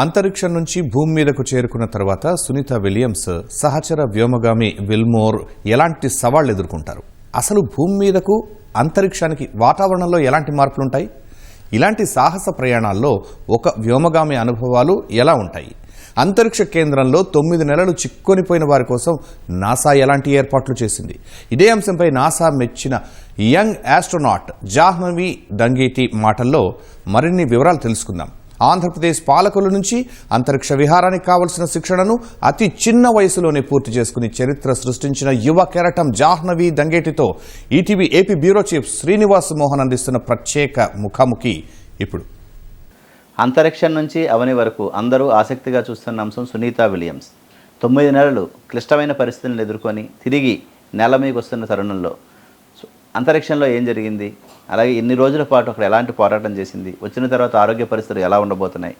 అంతరిక్షం నుంచి భూమి మీదకు చేరుకున్న తర్వాత సునీత విలియమ్స్ సహచర వ్యోమగామి విల్మోర్ ఎలాంటి సవాళ్ళు ఎదుర్కొంటారు? అసలు భూమి మీదకు అంతరిక్షానికి వాతావరణంలో ఎలాంటి మార్పులుంటాయి? ఇలాంటి సాహస ప్రయాణాల్లో ఒక వ్యోమగామి అనుభవాలు ఎలా ఉంటాయి? అంతరిక్ష కేంద్రంలో తొమ్మిది నెలలు చిక్కునిపోయిన వారి కోసం నాసా ఎలాంటి ఏర్పాట్లు చేసింది? ఇదే అంశంపై నాసా మెచ్చిన యంగ్ ఆస్ట్రోనాట్ జాహ్నవి దంగేటి మాటల్లో మరిన్ని వివరాలు తెలుసుకుందాం. ఆంధ్రప్రదేశ్ పాలకుల నుంచి అంతరిక్ష విహారానికి కావలసిన శిక్షణను అతి చిన్న వయసులోనే పూర్తి చేసుకుని చరిత్ర సృష్టించిన యువ కెరటం Jahnavi దంగేటితో ETV AP bureau chief Srinivas Mohan అందిస్తున్న ప్రత్యేక ముఖాముఖి ఇప్పుడు. అంతరిక్షం నుంచి అవని వరకు అందరూ ఆసక్తిగా చూస్తున్న అంశం సునీత విలియమ్స్. తొమ్మిది నెలలు క్లిష్టమైన పరిస్థితులను ఎదుర్కొని తిరిగి నేల మీకు వస్తున్న తరుణంలో. అంతరిక్షంలో ఏం జరిగింది? అలాగే ఇన్ని రోజుల పాటు అక్కడ ఎలాంటి పోరాటం చేసింది వచ్చిన తర్వాత ఆరోగ్య పరిస్థితులు ఎలా ఉండబోతున్నాయి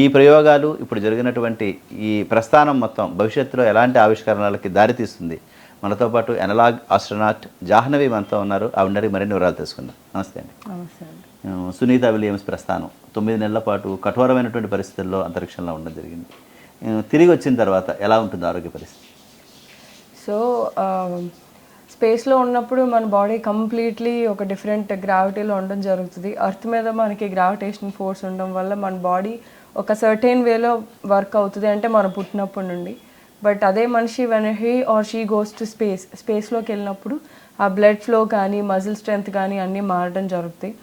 ఈ ప్రయోగాలు ఇప్పుడు జరిగినటువంటి ఈ ప్రస్థానం మొత్తం భవిష్యత్తులో ఎలాంటి ఆవిష్కరణలకి దారితీస్తుంది మనతో పాటు ఎనలాగ్ ఆస్ట్రోనాట్ జాహ్నవి మనతో ఉన్నారు ఆవిడ మరిన్ని వివరాలు తెలుసుకుందాం. నమస్తే అండి. సునీత విలియమ్స్ ప్రస్థానం. తొమ్మిది నెలల పాటు కఠోరమైనటువంటి పరిస్థితుల్లో అంతరిక్షంలో ఉండడం జరిగింది. తిరిగి వచ్చిన తర్వాత ఎలా ఉంటుంది ఆరోగ్య పరిస్థితి? సో స్పేస్లో ఉన్నప్పుడు మన బాడీ కంప్లీట్లీ ఒక డిఫరెంట్ గ్రావిటీలో ఉండడం జరుగుతుంది. అర్త్ మీద మనకి గ్రావిటేషన్ ఫోర్స్ ఉండడం వల్ల మన బాడీ ఒక సర్టెన్ వేలో వర్క్ అవుతుంది అంటే మనం పుట్టినప్పటి నుండి. బట్ అదే మనిషి when he or she goes to space స్పేస్లోకి వెళ్ళినప్పుడు ఆ బ్లడ్ ఫ్లో కానీ మజిల్ స్ట్రెంగ్త్ కానీ అన్నీ మారడం జరుగుతాయి.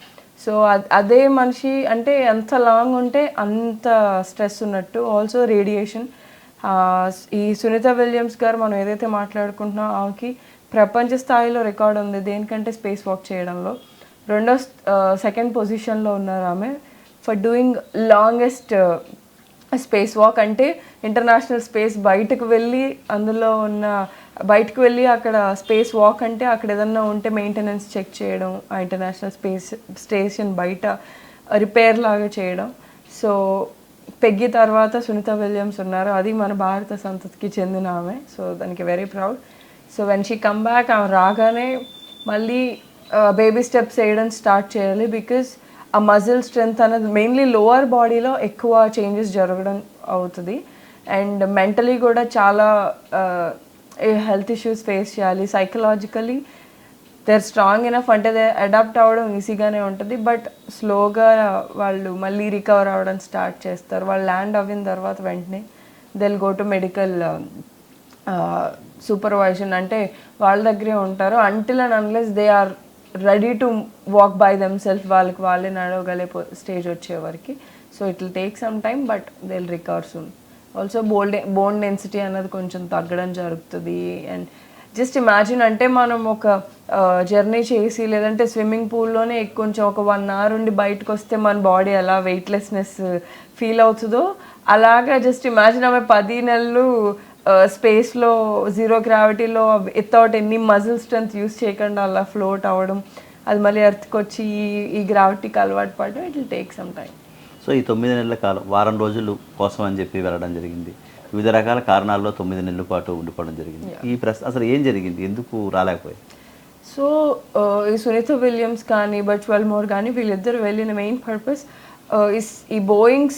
సో అదే మనిషి అంటే ఎంత లాంగ్ ఉంటే అంత స్ట్రెస్ ఉన్నట్టు. ఆల్సో రేడియేషన్ ఈ సునీత విలియమ్స్ గారు మనం ఏదైతే మాట్లాడుకుంటున్నాం ఆమెకి ప్రపంచ స్థాయిలో రికార్డ్ ఉంది దేనికంటే స్పేస్ వాక్ చేయడంలో. రెండో సెకండ్ పొజిషన్లో ఉన్నారు ఆమె for doing longest space walk అంటే ఇంటర్నేషనల్ స్పేస్ బయటకు వెళ్ళి అందులో ఉన్న బయటకు వెళ్ళి అక్కడ స్పేస్ వాక్ అంటే అక్కడ ఏదన్నా ఉంటే మెయింటెనెన్స్ చెక్ చేయడం ఆ ఇంటర్నేషనల్ స్పేస్ స్టేషన్ బయట రిపేర్ లాగా చేయడం. సో పెగ్గి తర్వాత సునీత విలియమ్స్ ఉన్నారు. అది మన భారత సంతతికి చెందిన ఆమె. సో దానికి very proud. So when she come back ఆమె రాగానే మళ్ళీ బేబీ స్టెప్స్ వేయడం స్టార్ట్ చేయాలి బికాస్ ఆ మజిల్ స్ట్రెంగ్త్ అనేది మెయిన్లీ లోవర్ బాడీలో ఎక్కువ చేంజెస్ జరగడం అవుతుంది. అండ్ మెంటలీ కూడా చాలా హెల్త్ ఇష్యూస్ ఫేస్ చేయాలి. Psychologically they are strong enough అంటే దే అడాప్ట్ అవ్వడం ఈజీగానే ఉంటుంది. బట్ స్లోగా వాళ్ళు మళ్ళీ రికవర్ అవ్వడం స్టార్ట్ చేస్తారు. వాళ్ళు ల్యాండ్ అవ్విన తర్వాత వెంటనే they'll go to medical supervision అంటే వాళ్ళ దగ్గరే ఉంటారు. Until and unless they are ready to walk by themselves వాళ్ళకి వాళ్ళే నడవగలే స్టేజ్ వచ్చే so it will take some time but they will recover soon also bold bone density అనేది కొంచెం తగ్గడం జరుగుతుంది. అండ్ జస్ట్ ఇమాజిన్ అంటే మనం ఒక జర్నీ చేసి లేదంటే స్విమ్మింగ్ పూల్లోనే కొంచెం ఒక వన్ అవర్ ఉండి బయటకు వస్తే మన బాడీ ఎలా వెయిట్లెస్నెస్ ఫీల్ అవుతుందో అలాగా జస్ట్ ఇమాజిన్ ఆమె పది నెలలు స్పేస్లో జీరో గ్రావిటీలో వితౌట్ ఎన్ని మజిల్ స్ట్రెంత్ యూస్ చేయకుండా అలా ఫ్లోట్ అవ్వడం అది మళ్ళీ ఎర్త్కి వచ్చి ఈ- గ్రావిటీకి అలవాటు పడడం it will take some time so ఈ తొమ్మిది నెలల కాలం వారం రోజులు కోసం అని చెప్పి వెళ్ళడం జరిగింది. వివిధ రకాల కారణాల్లో తొమ్మిది నెలల పాటు ఉండిపోవడం జరిగింది. ఈ ప్రశ్న అసలు ఏం జరిగింది? ఎందుకు రాలేకపోయి సో ఈ సునీత విలియమ్స్ కానీ బచ్వల్ మోర్ కానీ వీళ్ళిద్దరు వెళ్ళిన మెయిన్ పర్పస్ Uh, ఈ బోయింగ్స్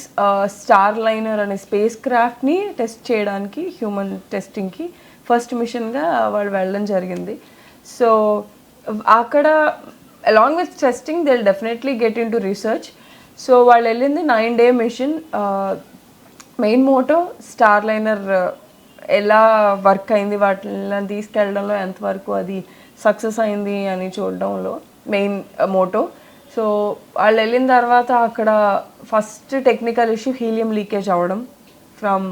స్టార్ లైనర్ అనే స్పేస్ క్రాఫ్ట్ని టెస్ట్ చేయడానికి హ్యూమన్ టెస్టింగ్కి ఫస్ట్ మిషన్గా వాళ్ళు వెళ్ళడం జరిగింది. సో అక్కడ along with testing they definitely get in to research so వాళ్ళు వెళ్ళింది nine day mission main motto Starliner ఎలా వర్క్ అయింది వాటిని తీసుకెళ్ళడంలో ఎంతవరకు అది సక్సెస్ అయింది అని చూడడంలో మెయిన్ మోటో uh, సో వాళ్ళు వెళ్ళిన తర్వాత అక్కడ first technical issue helium leakage అవ్వడం ఫ్రమ్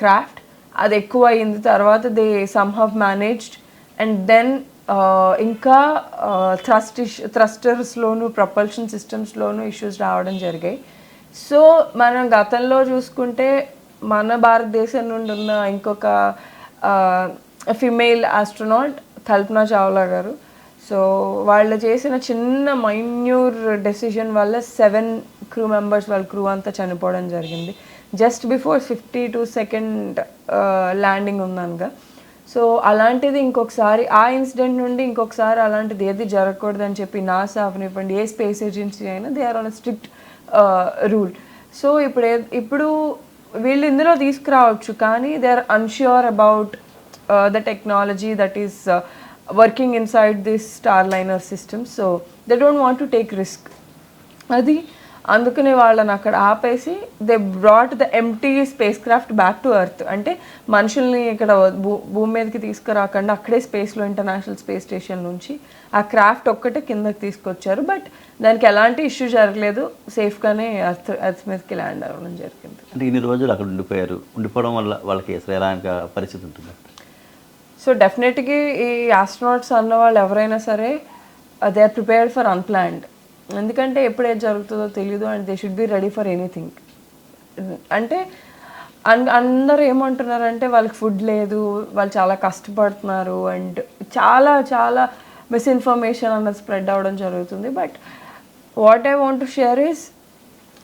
క్రాఫ్ట్. అది ఎక్కువ అయింది తర్వాత they some have managed. And then ఇంకా థ్రస్ట్ ఇష్యూ థ్రస్టర్స్లోను ప్రపల్షన్ సిస్టమ్స్లోను ఇష్యూస్ రావడం జరిగాయి. సో మనం గతంలో చూసుకుంటే మన భారతదేశం నుండి ఉన్న ఇంకొక ఫిమేల్ ఆస్ట్రోనాట్ కల్పనా చావ్లా గారు సో వాళ్ళు చేసిన చిన్న మైన్యూర్ డెసిషన్ వల్ల సెవెన్ క్రూ మెంబర్స్ వాళ్ళ క్రూ అంతా చనిపోవడం జరిగింది. Just before fifty two second landing ఉందనగా. So అలాంటిది ఇంకొకసారి ఆ ఇన్సిడెంట్ నుండి ఇంకొకసారి అలాంటిది ఏది జరగకూడదని చెప్పి నాసా అవనివ్వండి ఏ స్పేస్ ఏజెన్సీ అయినా they are on strict rule. So ఇప్పుడు ఏ- ఇప్పుడు వీళ్ళు ఇందులో తీసుకురావచ్చు కానీ they are unsure about the technology that is working inside this Starliner system so they don't want to take risk అది అందుకనే వాళ్ళని అక్కడ ఆపేసి they brought the empty spacecraft back to earth అంటే మనుషుల్ని ఇక్కడ భూ భూమి మీదకి తీసుకురాకుండా అక్కడే స్పేస్లో ఇంటర్నేషనల్ స్పేస్ స్టేషన్ నుంచి ఆ క్రాఫ్ట్ ఒక్కటే కిందకి తీసుకొచ్చారు. బట్ దానికి ఎలాంటి ఇష్యూ జరగలేదు. సేఫ్గానే ఎర్త్ ఎర్త్ మీదకి ల్యాండ్ అవ్వడం జరిగింది. అంటే ఇన్ని రోజులు అక్కడ ఉండిపోయారు. ఉండిపోవడం వల్ల వాళ్ళకి ఎలాంటి పరిస్థితి ఉంటుంది? సో డెఫినెట్గా ఈ ఆస్ట్రోనాట్స్ అన్న వాళ్ళు ఎవరైనా సరే they are prepared for unplanned ఎందుకంటే ఎప్పుడు ఏది జరుగుతుందో తెలియదు and they should be ready for anything అంటే అన్ అందరూ ఏమంటున్నారంటే వాళ్ళకి ఫుడ్ లేదు వాళ్ళు చాలా కష్టపడుతున్నారు అండ్ చాలా చాలా మిస్ఇన్ఫర్మేషన్ అన్నది స్ప్రెడ్ అవ్వడం జరుగుతుంది. But what I want to share is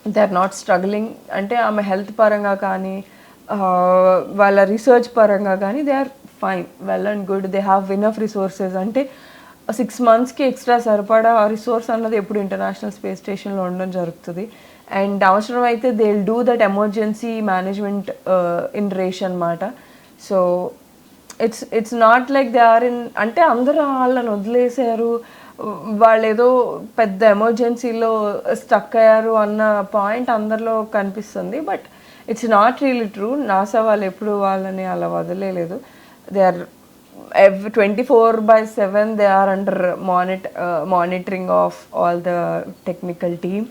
they are not struggling అంటే ఆమె హెల్త్ పరంగా కానీ uh, వాళ్ళ రీసెర్చ్ పరంగా కానీ they are fine well and good they have enough resources అంటే సిక్స్ మంత్స్కి ఎక్స్ట్రా సరిపడా రిసోర్స్ అన్నది ఎప్పుడు ఇంటర్నేషనల్ స్పేస్ స్టేషన్లో ఉండడం జరుగుతుంది. అండ్ అవసరం అయితే they will do that emergency management in rush అనమాట so it's it's not like they are in అంటే అందరూ వాళ్ళని వదిలేశారు. వాళ్ళు ఏదో పెద్ద ఎమర్జెన్సీలో స్టక్ అయ్యారు అన్న పాయింట్ అందరిలో కనిపిస్తుంది. But it's not really true NASA వాళ్ళు ఎప్పుడు వాళ్ళని అలా వదిలేదు they are ev twenty four by seven they are under monit monitoring of all the technical team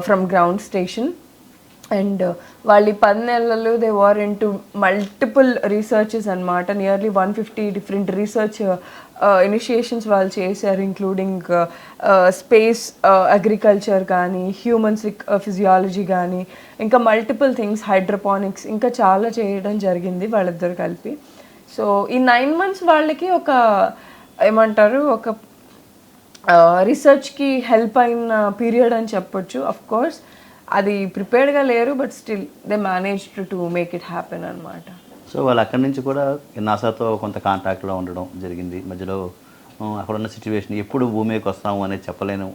from ground station and వాళ్ళు ఈ పది నెలలు they were into multiple researches అనమాట nearly one fifty different research initiations వాళ్ళు చేశారు including space agriculture కానీ humans physiology కానీ ఇంకా మల్టిపుల్ థింగ్స్ హైడ్రోపానిక్స్ ఇంకా చాలా చేయడం జరిగింది వాళ్ళిద్దరు కలిపి. సో ఈ నైన్ మంత్స్ వాళ్ళకి ఒక ఏమంటారు ఒక రీసెర్చ్కి హెల్ప్ అయిన పీరియడ్ అని చెప్పొచ్చు. అఫ్ కోర్స్ అది ప్రిపేర్డ్గా లేరు but still they manage to make it happen అనమాట సో వాళ్ళు అక్కడి నుంచి కూడా నాసాతో కొంత కాంటాక్ట్లో ఉండడం జరిగింది. మధ్యలో అక్కడ ఉన్న సిచ్యువేషన్ ఎప్పుడు భూమికి వస్తాము అనేది చెప్పలేను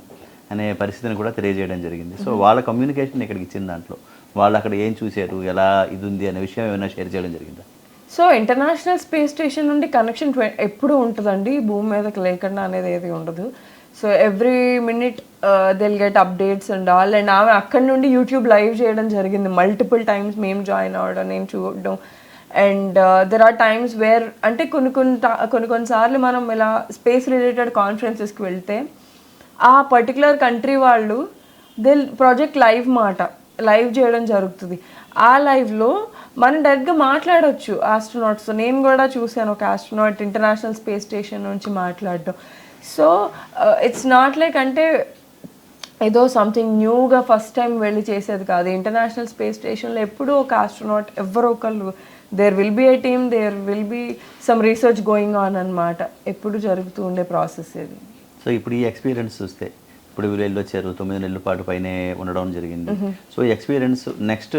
అనే పరిస్థితిని కూడా తెలియజేయడం జరిగింది. సో వాళ్ళ కమ్యూనికేషన్ ఇక్కడికి ఇచ్చిన దాంట్లో. వాళ్ళు అక్కడ ఏం చూశారు ఎలా ఇది ఉంది అనే విషయం ఏమైనా షేర్ చేయడం జరిగిందా? సో ఇంటర్నేషనల్ స్పేస్ స్టేషన్ నుండి కనెక్షన్ ఎప్పుడు ఉంటుందండి? భూమి మీదకి లేకుండా అనేది ఏది ఉండదు. So every minute they'll get updates and all and ఆమె అక్కడి నుండి యూట్యూబ్ లైవ్ చేయడం జరిగింది. మల్టిపుల్ టైమ్స్ మేము జాయిన్ అవ్వడం నేను చూడడం. And there are times where అంటే కొన్ని కొన్ని కొన్ని కొన్నిసార్లు మనం ఇలా స్పేస్ రిలేటెడ్ కాన్ఫరెన్సెస్కి వెళ్తే ఆ పర్టికులర్ కంట్రీ వాళ్ళు దిల్ ప్రాజెక్ట్ లైవ్ మాట. లైవ్ చేయడం జరుగుతుంది. ఆ లైవ్లో మనం డైరెక్ట్గా మాట్లాడవచ్చు ఆస్ట్రోనాట్స్. నేను కూడా చూశాను ఒక ఆస్ట్రోనాట్ ఇంటర్నేషనల్ స్పేస్ స్టేషన్ నుంచి మాట్లాడడం. సో ఇట్స్ నాట్ లైక్ అంటే ఏదో సంథింగ్ న్యూగా ఫస్ట్ టైం వెళ్ళి చేసేది కాదు. ఇంటర్నేషనల్ స్పేస్ స్టేషన్లో ఎప్పుడూ ఒక ఆస్ట్రోనాట్ ఎవరో ఒకళ్ళు there will be a team there will be some research going on అనమాట ఎప్పుడు జరుగుతూ ఉండే ప్రాసెస్ ఇది. సో ఇప్పుడు ఈ ఎక్స్పీరియన్స్ చూస్తే ఇప్పుడు వీళ్ళు వెళ్ళొచ్చారు తొమ్మిది నెలల పాటు పైనే ఉండడం జరిగింది. సో ఈ ఎక్స్పీరియన్స్ నెక్స్ట్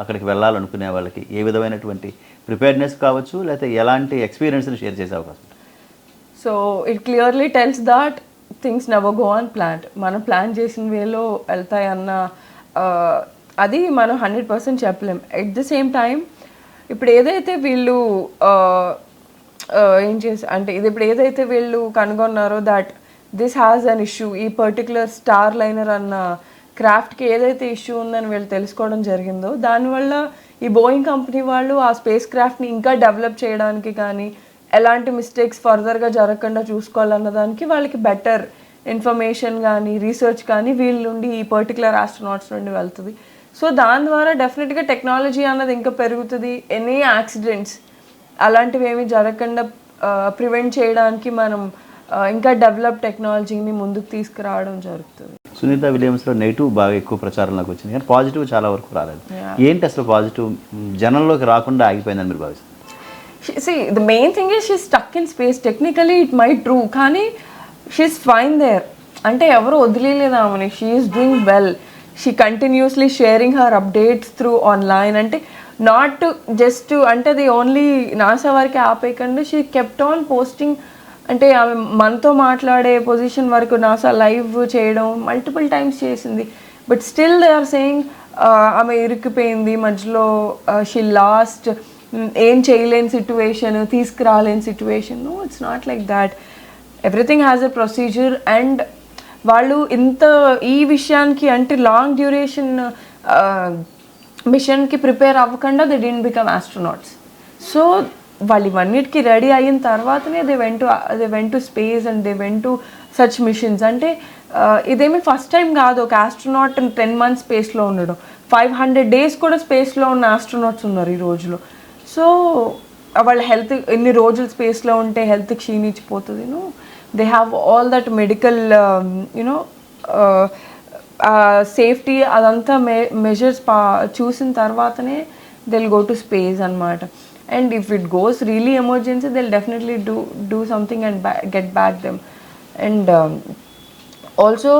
అక్కడికి వెళ్ళాలనుకునే వాళ్ళకి ఏ విధమైనటువంటి ప్రిపేర్నెస్ కావచ్చు లేకపోతే ఎలాంటి ఎక్స్పీరియన్స్ని షేర్ చేసే అవకాశం? So it clearly tells that things never go on plan మనం ప్లాన్ చేసిన వేలో వెళ్తాయన్న అది మనం హండ్రెడ్ పర్సెంట్ చెప్పలేం. ఎట్ ద సేమ్ టైం ఇప్పుడు ఏదైతే వీళ్ళు ఏం చేసి అంటే ఇది ఇప్పుడు ఏదైతే వీళ్ళు కనుగొన్నారో that this has an issue ఈ పర్టికులర్ స్టార్ లైనర్ అన్న క్రాఫ్ట్కి ఏదైతే ఇష్యూ ఉందని వీళ్ళు తెలుసుకోవడం జరిగిందో దానివల్ల ఈ బోయింగ్ కంపెనీ వాళ్ళు ఆ స్పేస్ క్రాఫ్ట్ని ఇంకా డెవలప్ చేయడానికి కానీ ఎలాంటి మిస్టేక్స్ ఫర్దర్గా జరగకుండా చూసుకోవాలన్న దానికి వాళ్ళకి బెటర్ ఇన్ఫర్మేషన్ కానీ రీసెర్చ్ కానీ వీళ్ళ నుండి ఈ పర్టికులర్ ఆస్ట్రోనాట్స్ నుండి వెళ్తుంది. సో దాని ద్వారా డెఫినెట్గా టెక్నాలజీ అన్నది ఇంకా పెరుగుతుంది. ఎనీ యాక్సిడెంట్స్ అలాంటివి ఏమీ జరగకుండా ప్రివెంట్ చేయడానికి మనం ఇంకా డెవలప్ టెక్నాలజీని ముందుకు తీసుకురావడం జరుగుతుంది. సునీత విలియమ్స్లో నెగిటివ్ బాగా ఎక్కువ ప్రచారంలోకి వచ్చింది. కానీ పాజిటివ్ చాలా వరకు రాలేదు. ఏంటి అసలు పాజిటివ్? జనంలోకి రాకుండా ఆగిపోయిందని మీరు భావిస్తారు see the main thing is she stuck in space technically it may true కానీ షీఈస్ ఫైన్ దేర్ అంటే ఎవరు వదిలేదు ఆమెని. She's doing well she continuously sharing her updates through online అంటే నాట్ జస్ట్ అంటే అది ఓన్లీ నాసా వరకే ఆపేయకుండా షీ కెప్ట్ ఆన్ పోస్టింగ్ అంటే ఆమె మనతో మాట్లాడే పొజిషన్ వరకు నాసా లైవ్ చేయడం మల్టిపుల్ టైమ్స్ చేసింది. But still they are saying ఆమె ఇరుక్కుపోయింది మధ్యలో షీ లాస్ట్ ఏం చేయలేని situation తీసుకురాలేని situation it's not like that everything has a procedure and వాళ్ళు ఇంత ఈ విషయానికి అంటే లాంగ్ డ్యూరేషన్ మిషన్కి ప్రిపేర్ అవ్వకుండా they didn't become astronauts so వాళ్ళు ఇవన్నిటికీ రెడీ అయిన తర్వాతనే they went they went to space and they went to such missions అంటే ఇదేమి ఫస్ట్ టైం కాదు. ఒక ఆస్ట్రోనాట్ టెన్ మంత్స్ స్పేస్లో ఉండడం ఫైవ్ హండ్రెడ్ డేస్ కూడా స్పేస్లో ఉన్న ఆస్ట్రోనాట్స్ ఉన్నారు ఈ రోజులో. సో వాళ్ళ హెల్త్ ఎన్ని రోజులు స్పేస్లో ఉంటే హెల్త్ క్షీణించిపోతుంది. You know they have all that medical you know safety అదంతా మె మెజర్స్ పా చూసిన తర్వాతనే దెల్ గో టు స్పేస్ అనమాట and if it goes really emergency they'll definitely do do something and get back them and also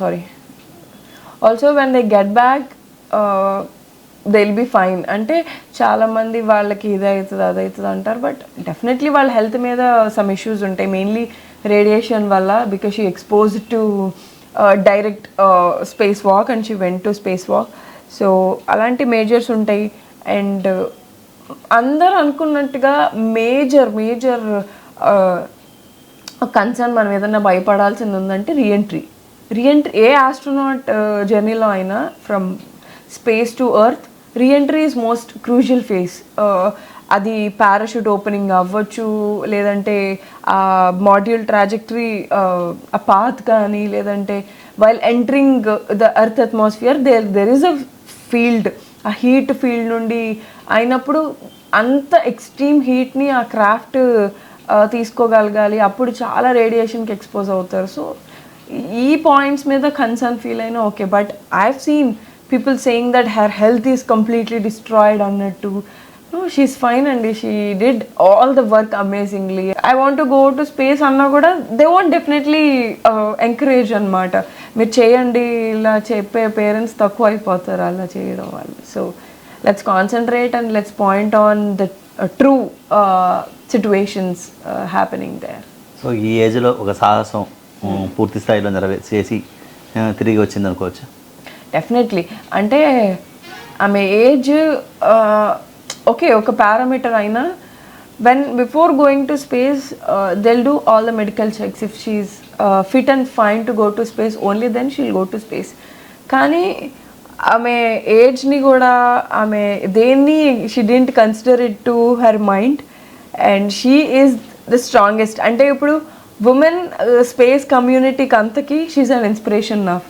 sorry also when they get back they will be fine అంటే చాలామంది వాళ్ళకి ఇది అవుతుంది అది అంటారు. But definitely వాళ్ళ health మీద సమ్ ఇష్యూస్ ఉంటాయి. మెయిన్లీ రేడియేషన్ వల్ల because she expose to direct space walk and she went to space walk so అలాంటి మేజర్స్ ఉంటాయి. అండ్ అందరు అనుకున్నట్టుగా మేజర్ మేజర్ కన్సర్న్ మనం ఏదైనా భయపడాల్సింది ఉందంటే రీఎంట్రీ. రీఎంట్రీ ఏ ఆస్ట్రోనాట్ జర్నీలో అయినా from space to earth reentry is most crucial phase అది పారాషూట్ ఓపెనింగ్ అవ్వచ్చు లేదంటే ఆ మాడ్యూల్ ట్రాజెక్టరీ ఆ పాత్ కానీ లేదంటే while entering the earth atmosphere there there is a field ఆ హీట్ ఫీల్డ్ నుండి అయినప్పుడు అంత ఎక్స్ట్రీమ్ హీట్ని ఆ క్రాఫ్ట్ తీసుకోగలగాలి. అప్పుడు చాలా రేడియేషన్కి ఎక్స్పోజ్ అవుతారు. సో ఈ పాయింట్స్ మీద కన్సర్న్ ఫీల్ అయినా okay. But I have seen people saying that her health is completely destroyed అన్నట్టు. నో షీస్ ఫైన్ అండి she did all the work amazingly I want go to space అన్నా కూడా they want definitely encourage అనమాట మీరు చేయండి ఇలా చెప్పే parents తక్కువ అయిపోతారు అలా చేయడం వల్ల. So let's concentrate and let's point on the true situations happening there so ఈ ఏజ్లో ఒక సాహసం పూర్తి స్థాయిలో నెరవే చేసి ఆ, తిరిగి వచ్చింది అనుకోవచ్చు డెఫినెట్లీ అంటే ఆమె ఏజ్ ఓకే ఒక పారామీటర్ అయినా when before going to space they'll do all the medical checks if she's fit and fine to go to space only then she'll go to space కానీ ఆమె ఏజ్ని కూడా ఆమె దేన్ని she didn't consider it to her mind and she is the strongest అంటే ఇప్పుడు women space కమ్యూనిటీకి అంతకి she's an inspiration enough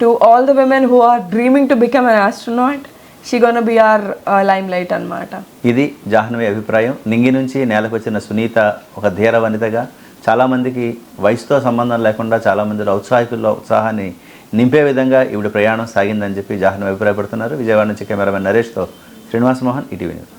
to all the women who are dreaming to become an astronaut she BR limelight అనమాట ఇది జాహ్నవి అభిప్రాయం. నింగి నుంచి నేలకు వచ్చిన సునీత ఒక ధీర వనితగా చాలామందికి వయసుతో సంబంధం లేకుండా చాలామందిలో ఔత్సాహికుల్లో ఉత్సాహాన్ని నింపే విధంగా ఇవిడ ప్రయాణం సాగిందని చెప్పి జాహ్నవి అభిప్రాయపడుతున్నారు. విజయవాడ నుంచి కెమెరామెన్ నరేష్తో శ్రీనివాస మోహన్ ఈటీవీ న్యూస్.